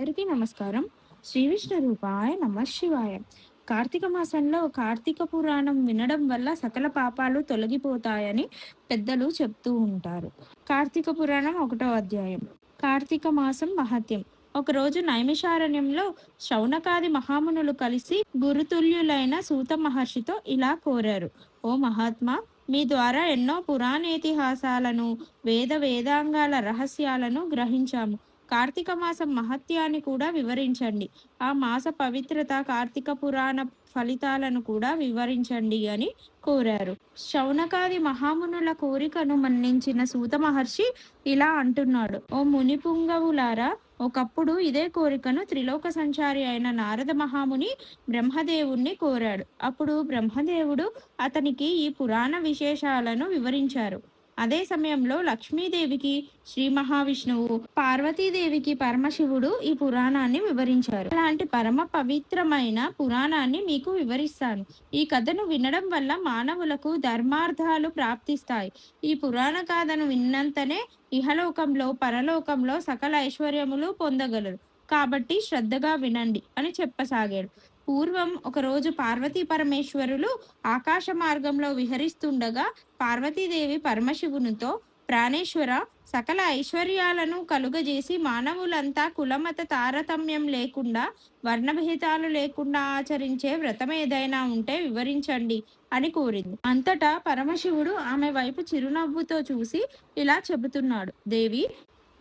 అందరికీ నమస్కారం. శ్రీ విష్ణు రూపాయ నమ శివాయ. కార్తీక మాసంలో కార్తీక పురాణం వినడం వల్ల సకల పాపాలు తొలగిపోతాయని పెద్దలు చెప్తూ ఉంటారు. కార్తీక పురాణం ఒకటో అధ్యాయం. కార్తీక మాసం మహత్యం. ఒకరోజు నైమిషారణ్యంలో శౌనకాది మహామునులు కలిసి గురుతుల్యులైన సూత మహర్షితో ఇలా కోరారు. ఓ మహాత్మా మీ ద్వారా ఎన్నో పురాణేతిహాసాలను వేద వేదాంగాల రహస్యాలను గ్రహించాము. కార్తీక మాసం మహత్యాన్ని కూడా వివరించండి. ఆ మాస పవిత్రత కార్తీక పురాణ ఫలితాలను కూడా వివరించండి అని కోరారు. శౌనకాది మహామునుల కోరికను మన్నించిన సూత మహర్షి ఇలా అంటున్నాడు. ఓ మునిపుంగవులారా ఒకప్పుడు ఇదే కోరికను త్రిలోక సంచారి అయిన నారద మహాముని బ్రహ్మదేవుణ్ణి కోరాడు. అప్పుడు బ్రహ్మదేవుడు అతనికి ఈ పురాణ విశేషాలను వివరించారు. అదే సమయంలో లక్ష్మీదేవికి శ్రీ మహావిష్ణువు పార్వతీదేవికి పరమశివుడు ఈ పురాణాన్ని వివరించారు. అలాంటి పరమ పవిత్రమైన పురాణాన్ని మీకు వివరిస్తాను. ఈ కథను వినడం వల్ల మానవులకు ధర్మార్థాలు ప్రాప్తిస్తాయి. ఈ పురాణ కథను విన్నంతనే ఇహలోకంలో పరలోకంలో సకల ఐశ్వర్యములు పొందగలరు. కాబట్టి శ్రద్ధగా వినండి అని చెప్పసాగాడు. పూర్వం ఒకరోజు పార్వతీ పరమేశ్వరులు ఆకాశ మార్గంలో విహరిస్తుండగా పార్వతీదేవి పరమశివునితో ప్రాణేశ్వర సకల ఐశ్వర్యాలను కలుగజేసి మానవులంతా కులమత తారతమ్యం లేకుండా వర్ణభేదాలు లేకుండా ఆచరించే వ్రతం ఏదైనా ఉంటే వివరించండి అని కోరింది. అంతటా పరమశివుడు ఆమె వైపు చిరునవ్వుతో చూసి ఇలా చెబుతున్నాడు. దేవి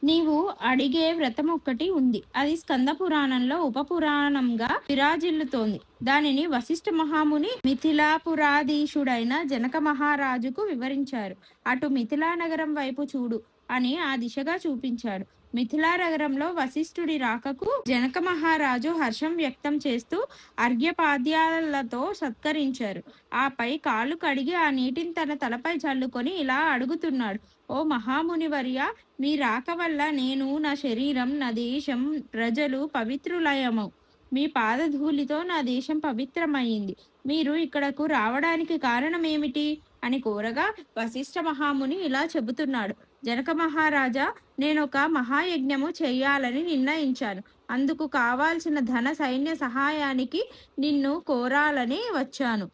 నీవు అడిగే వ్రతం ఒక్కటి ఉంది. అది స్కంద పురాణంలో ఉప పురాణంగా విరాజిల్లుతోంది. దానిని వశిష్ఠ మహాముని మిథిలాపురాధీశుడైన జనక మహారాజుకు వివరించారు. అటు మిథిలా నగరం వైపు చూడు. అని ఆ దిశగా చూపించాడు. మిథిలా నగరంలో వశిష్ఠుడి రాకకు జనక మహారాజు హర్షం వ్యక్తం చేస్తూ అర్ఘ్యపాద్యాలతో సత్కరించారు. ఆపై కాళ్ళు కడిగి ఆ నీటిని తన తలపై చల్లుకొని ఇలా అడుగుతున్నాడు. ఓ మహామునివర్య మీ రాక వల్ల నేను నా శరీరం నా దేశం ప్రజలు పవిత్రులయము. మీ పాదధూళితో నా దేశం పవిత్రమైంది. మీరు ఇక్కడకు రావడానికి కారణం ఏమిటి అని కోరగా వశిష్ఠ మహాముని ఇలా చెబుతున్నాడు. జనక మహారాజా నేను ఒక మహాయజ్ఞము చేయాలని నిర్ణయించాను. అందుకు కావాల్సిన ధన సైన్య సహాయానికి నిన్ను కోరాలని వచ్చాను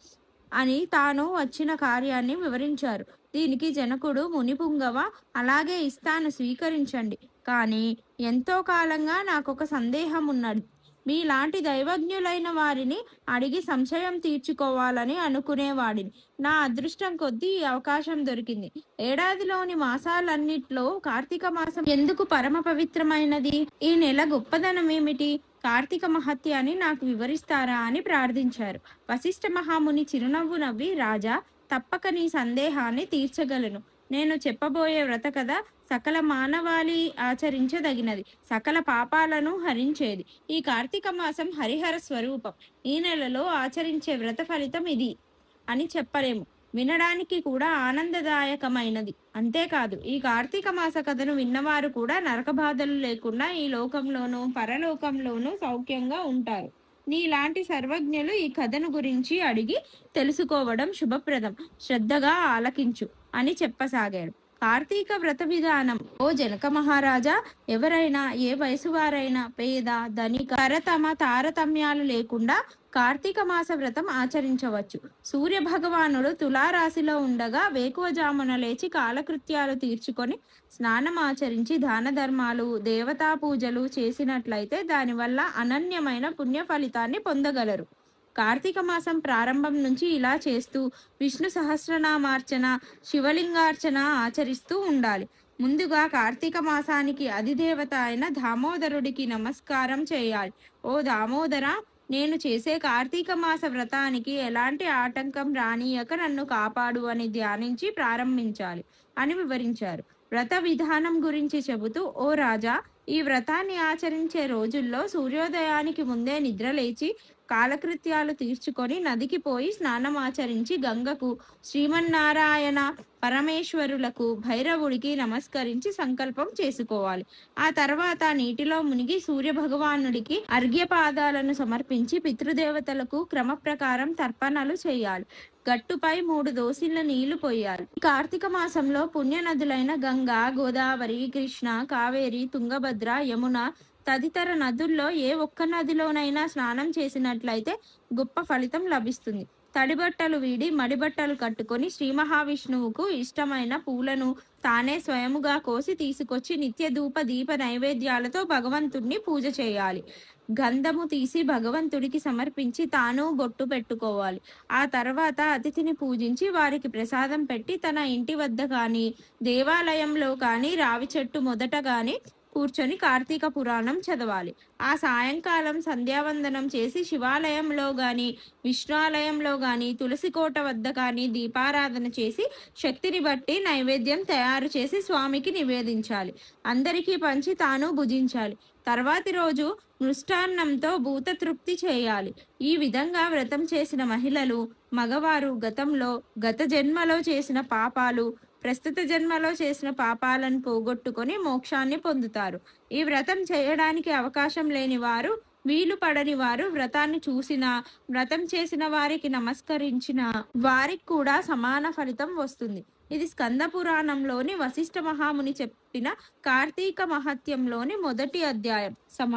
అని తాను వచ్చిన కార్యాన్ని వివరించారు. దీనికి జనకుడు మునిపుంగవ అలాగే ఇస్తాను స్వీకరించండి. కానీ ఎంతో కాలంగా నాకు ఒక సందేహం ఉన్నది మీలాంటి దైవజ్ఞులైన వారిని అడిగి సంశయం తీర్చుకోవాలని అనుకునేవాడిని. నా అదృష్టం కొద్దీ ఈ అవకాశం దొరికింది. ఏడాదిలోని మాసాలన్నిట్లో కార్తీక మాసం ఎందుకు పరమ పవిత్రమైనది? ఈ నెల గొప్పదనం ఏమిటి? కార్తీక మహత్యాన్ని నాకు వివరిస్తారా అని ప్రార్థించారు. వశిష్ఠ మహాముని చిరునవ్వు నవ్వి రాజా తప్పక నీ సందేహాన్ని తీర్చగలను. నేను చెప్పబోయే వ్రత కథ సకల మానవాళి ఆచరించదగినది సకల పాపాలను హరించేది. ఈ కార్తీక మాసం హరిహర స్వరూపం. ఈ నెలలో ఆచరించే వ్రత ఫలితం ఇది అని చెప్పలేము. వినడానికి కూడా ఆనందదాయకమైనది. అంతేకాదు ఈ కార్తీక మాస కథను విన్నవారు కూడా నరక బాధలు లేకుండా ఈ లోకంలోనూ పరలోకంలోనూ సౌఖ్యంగా ఉంటారు. నీలాంటి సర్వజ్ఞులు ఈ కథను గురించి అడిగి తెలుసుకోవడం శుభప్రదం. శ్రద్ధగా ఆలకించు. అని చెప్పసాగాడు. కార్తీక వ్రత విధానం. ఓ జనక మహారాజా ఎవరైనా ఏ వయసు వారైనా పేద ధనిక తరతమ తారతమ్యాలు లేకుండా కార్తీక మాస వ్రతం ఆచరించవచ్చు. సూర్య భగవానుడు తులారాశిలో ఉండగా వేకువజామున లేచి కాలకృత్యాలు తీర్చుకొని స్నానం ఆచరించి దాన ధర్మాలు దేవతా పూజలు చేసినట్లయితే దానివల్ల అనన్యమైన పుణ్య ఫలితాన్ని పొందగలరు. కార్తీక మాసం ప్రారంభం నుంచి ఇలా చేస్తూ విష్ణు సహస్రనామార్చన శివలింగార్చన ఆచరిస్తూ ఉండాలి. ముందుగా కార్తీక మాసానికి అధిదేవత అయిన దామోదరుడికి నమస్కారం చేయాలి. ఓ దామోదర నేను చేసే కార్తీక మాస వ్రతానికి ఎలాంటి ఆటంకం రానియక నన్ను కాపాడు అని ధ్యానించి ప్రారంభించాలి అని వివరించారు. వ్రత విధానం గురించి చెబుతూ ఓ రాజా ఈ వ్రతాన్ని ఆచరించే రోజుల్లో సూర్యోదయానికి ముందే నిద్రలేచి కాలకృత్యాలు తీర్చుకొని నదికి పోయి స్నానం ఆచరించి గంగకు శ్రీమన్నారాయణ పరమేశ్వరులకు భైరవుడికి నమస్కరించి సంకల్పం చేసుకోవాలి. ఆ తర్వాత నీటిలో మునిగి సూర్య భగవానుడికి అర్ఘ్యపాదాలను సమర్పించి పితృదేవతలకు క్రమ ప్రకారం తర్పణలు చేయాలి. గట్టుపై మూడు దోసిళ్ళ నీళ్ళు పోయాలి కార్తీక మాసంలో పుణ్య నదులైన గంగా గోదావరి కృష్ణ కావేరి తుంగభద్ర యమున తదితర నదుల్లో ఏ ఒక్క నదిలోనైనా స్నానం చేసినట్లయితే గొప్ప ఫలితం లభిస్తుంది. తడిబట్టలు వీడి మడిబట్టలు కట్టుకొని శ్రీ మహావిష్ణువుకు ఇష్టమైన పూలను తానే స్వయముగా కోసి తీసుకొచ్చి నిత్య ధూప దీప నైవేద్యాలతో భగవంతుణ్ణి పూజ చేయాలి. గంధము తీసి భగవంతుడికి సమర్పించి తాను బొట్టు పెట్టుకోవాలి. ఆ తర్వాత అతిథిని పూజించి వారికి ప్రసాదం పెట్టి తన ఇంటి వద్ద కానీ దేవాలయంలో కానీ రావి చెట్టు మొదట కానీ కూర్చొని కార్తీక పురాణం చదవాలి. ఆ సాయంకాలం సంధ్యావందనం చేసి శివాలయంలో కానీ విష్ణాలయంలో కానీ తులసికోట వద్ద కానీ దీపారాధన చేసి శక్తిని బట్టి నైవేద్యం తయారు చేసి స్వామికి నివేదించాలి. అందరికీ పంచి తాను భుజించాలి. తర్వాతి రోజు మృష్టాన్నంతో భూత తృప్తి చేయాలి. ఈ విధంగా వ్రతం చేసిన మహిళలు మగవారు గతంలో గత జన్మలో చేసిన పాపాలు ప్రస్తుత జన్మలో చేసిన పాపాలను పోగొట్టుకొని మోక్షాన్ని పొందుతారు. ఈ వ్రతం చేయడానికి అవకాశం లేని వారు వీలు పడని వారు వ్రతాన్ని చూసిన వ్రతం చేసిన వారికి నమస్కరించిన వారికి కూడా సమాన ఫలితం వస్తుంది. ఇది స్కంద పురాణంలోని వశిష్ఠ మహాముని చెప్పిన కార్తీక మహత్యంలోని మొదటి అధ్యాయం. సమా